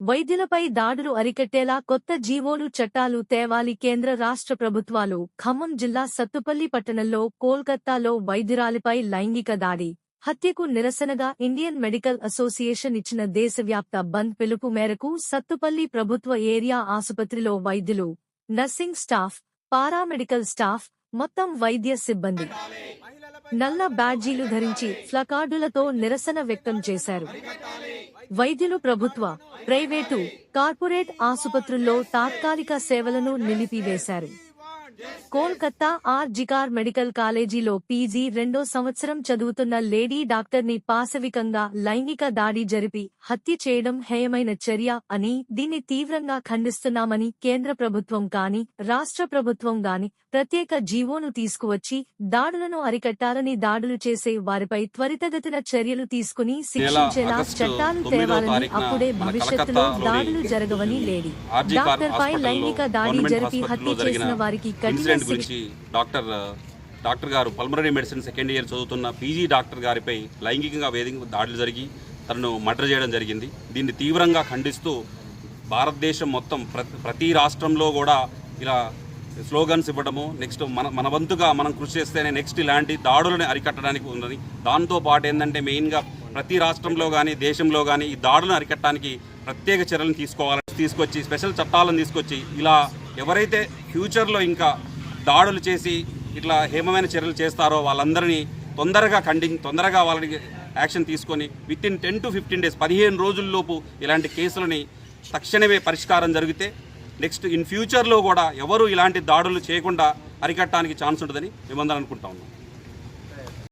వైద్యులపై దాడులు అరికట్టేలా కొత్త జీవోలు చట్టాలు తేవాలి కేంద్ర రాష్ట్ర ప్రభుత్వాలు ఖమ్మం జిల్లా సత్తుపల్లి పట్టణంలో కోల్కత్తాలో వైద్యురాలిపై లైంగిక దాడి హత్యకు నిరసనగా ఇండియన్ మెడికల్ అసోసియేషన్ ఇచ్చిన దేశవ్యాప్త బంద్ పిలుపు మేరకు సత్తుపల్లి ప్రభుత్వ ఏరియా ఆసుపత్రిలో వైద్యులు నర్సింగ్ స్టాఫ్ పారామెడికల్ స్టాఫ్ మొత్తం వైద్య సిబ్బంది. నల్ల బ్యాడ్జీలు ధరించి ఫ్లకార్డులతో నిరసన వ్యక్తం చేశారు. వైద్యులు ప్రభుత్వ ప్రైవేటు కార్పొరేట్ ఆసుపత్రుల్లో తాత్కాలిక సేవలను నిలిపివేశారు. Kolkata R G Kar medical కాలేజీలో పీజీ రెండో సంవత్సరం చదువుతున్న లేడీ డాక్టర్ని పాశవికంగా లైంగిక దాడి జరిపి హత్య చేయడం హేయమైన చర్య అని దీన్ని తీవ్రంగా ఖండిస్తున్నామని కేంద్ర ప్రభుత్వం గాని రాష్ట్ర ప్రభుత్వం గాని ప్రత్యేక జీవోను తీసుకువచ్చి దాడులను అరికట్టాలని దాడులు చేసే వారిపై త్వరితగతిన చర్యలు తీసుకుని శిక్షించేలా చట్టాలు తేవాలని అప్పుడే భవిష్యత్తులో దాడులు జరగవని లేడి. ఆర్జీ కార్ డాక్టర్ పై హాస్పిటల్లో లైంగిక దాడి జరిపి హత్య చేసిన వారికి ఇన్సిడెంట్ గురించి డాక్టర్ డాక్టర్ గారు పల్మనరీ మెడిసిన్ సెకండ్ ఇయర్ చదువుతున్న పీజీ డాక్టర్ గారిపై లైంగికంగా వేధింపు దాడులు జరిగి తనను మర్డర్ చేయడం జరిగింది. దీన్ని తీవ్రంగా ఖండిస్తూ భారతదేశం మొత్తం ప్రతి ప్రతి రాష్ట్రంలో కూడా ఇలా స్లోగన్స్ ఇవ్వడము నెక్స్ట్ మన మన వంతుగా మనం కృషి చేస్తేనే నెక్స్ట్ ఇలాంటి దాడులను అరికట్టడానికి ఉన్నది దాంతో పాటు ఏంటంటే మెయిన్గా ప్రతి రాష్ట్రంలో కానీ దేశంలో కానీ ఈ దాడులను అరికట్టడానికి ప్రత్యేక చర్యలను తీసుకోవాలని తీసుకొచ్చి స్పెషల్ చట్టాలను తీసుకొచ్చి ఇలా ఎవరైతే ఫ్యూచర్లో ఇంకా దాడులు చేసి ఇట్లా హేమమైన చర్యలు చేస్తారో వాళ్ళందరినీ తొందరగా ఖండి తొందరగా వాళ్ళని యాక్షన్ తీసుకొని within ten to fifteen days పదిహేను రోజుల్లోపు ఇలాంటి కేసులని తక్షణమే పరిష్కారం జరిగితే నెక్స్ట్ ఇన్ ఫ్యూచర్లో కూడా ఎవరు ఇలాంటి దాడులు చేయకుండా అరికట్టడానికి ఛాన్స్ ఉంటుందని మేమందరం అనుకుంటా ఉన్నాం.